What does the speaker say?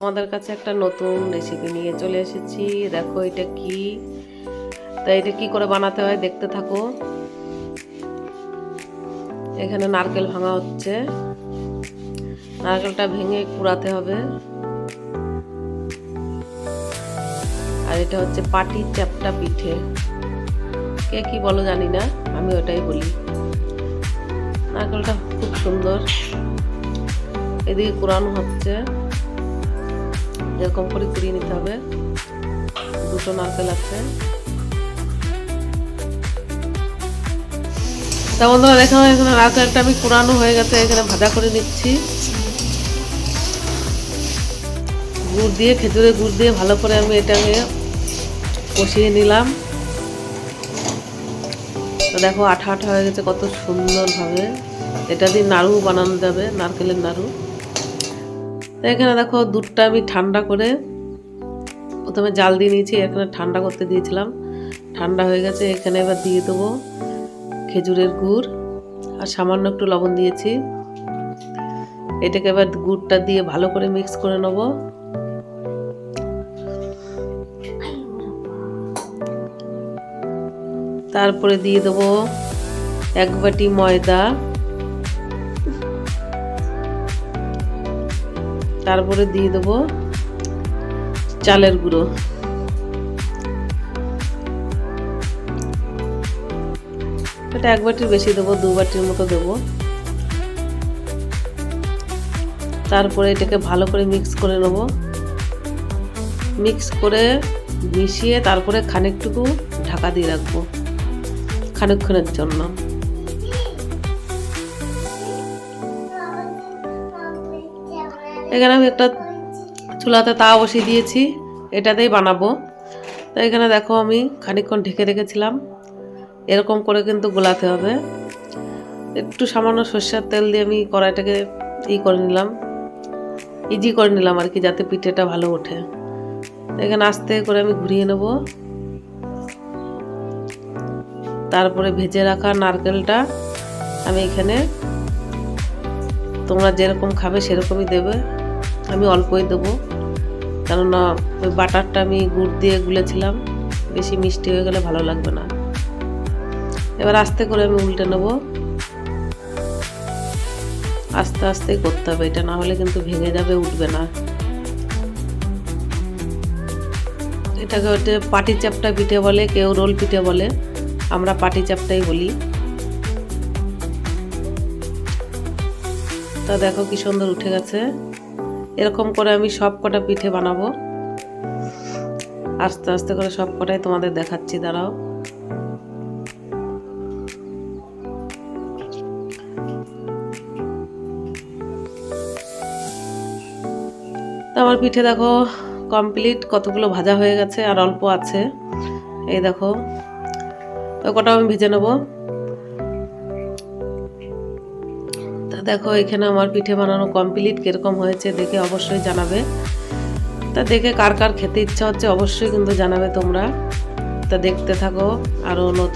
আমাদের কাছে একটা নতুন রেসিপি নিয়ে চলে এসেছি। দেখো এটা কি? তা এটা কি করে বানাতে হয় দেখতে থাকো। এখানে নারকেল ভাঙা হচ্ছে। নারকেলটা ভেঙে কুড়াতে হবে। আর এটা হচ্ছে পাটি চ্যাপটা পিঠে। কে কি বলো জানি না, আমি ওটাই বলি। নারকেলটা খুব সুন্দর। এদিকে কুড়ানো হচ্ছে। এরকম করে কুড়িয়ে নিতে হবে। দুটো নারকেল আছে। তা বন্ধুরা, দেখো, এখানে নারকেলটা আমি কুড়ানো হয়ে গেছে। এখানে ভাজা করে নিচ্ছি। গুড় দিয়ে, খেজুরের গুড় দিয়ে ভালো করে আমি এটাকে কষিয়ে নিলাম। তো দেখো, আঠা আঠা হয়ে গেছে কত সুন্দরভাবে। এটা দিয়ে নাড়ু বানানো যাবে, নারকেলের নাড়ু। তো এখানে দেখো দুধটা আমি ঠান্ডা করে প্রথমে জাল দিয়ে নিয়েছি, এখানে ঠান্ডা করতে দিয়েছিলাম। ঠান্ডা হয়ে গেছে, এখানে এবার দিয়ে দেবো খেজুরের গুড় আর সামান্য একটু লবণ দিয়েছি। এটাকে এবার গুড়টা দিয়ে ভালো করে মিক্স করে নেব। তারপরে দিয়ে দেবো এক বাটি ময়দা। তারপরে দিয়ে দেবো চালের গুঁড়ো। এটা এক বাটির বেশি দেবো, দু বাটির মতো দেবো। তারপরে এটাকে ভালো করে মিক্স করে নেব। মিক্স করে মিশিয়ে তারপরে খানিকটুকু ঢাকা দিয়ে রাখব, খানিকক্ষণের জন্য। এখানে আমি একটা চুলাতে তাওয়া বসিয়ে দিয়েছি, এটাতেই বানাবো। তো এখানে দেখো আমি খানিকক্ষণ ঢেকে রেখেছিলাম। এরকম করে কিন্তু গোলাতে হবে। একটু সামান্য সর্ষের তেল দিয়ে আমি কড়াইটাকে ই করে নিলাম। ইজি করে নিলাম আর কি, যাতে পিঠেটা ভালো ওঠে। এখানে আস্তে করে আমি ঘুরিয়ে নেব। তারপরে ভেজে রাখা নারকেলটা আমি এখানে তোমরা যেরকম খাবে সেরকমই দেবে। আমি অল্পই দেবো। কেননা ওই বাটারটা আমি গুড় দিয়ে গুলেছিলাম। বেশি মিষ্টি হয়ে গেলে ভালো লাগবে না। এবার আস্তে করে আমি উল্টে নেব। আস্তে আস্তে করতে হবে। এটা না হলে কিন্তু ভেঙে যাবে, উঠবে না। এটাকে হচ্ছে পাটি চাপটা পিঠে বলে, কেউ রোল পিঠে বলে। আমরা পাটি চাপটাই বলি। তা দেখো কি সুন্দর উঠে গেছে। এরকম করে আমি সব কটা পিঠে বানাবো। আস্তে আস্তে করে সব কটাই তোমাদের দেখাচ্ছি, দাঁড়াও। তো আমার পিঠে দেখো কমপ্লিট, কতগুলো ভাজা হয়ে গেছে আর অল্প আছে। এই দেখো তো কটা আমি ভেজে নেব। দেখো এখানে আমার পিঠে বানানো কমপ্লিট কীরকম হয়েছে দেখে অবশ্যই জানাবে। তা দেখে কার কার খেতে ইচ্ছা হচ্ছে অবশ্যই কিন্তু জানাবে তোমরা। তা দেখতে থাকো আরও নতুন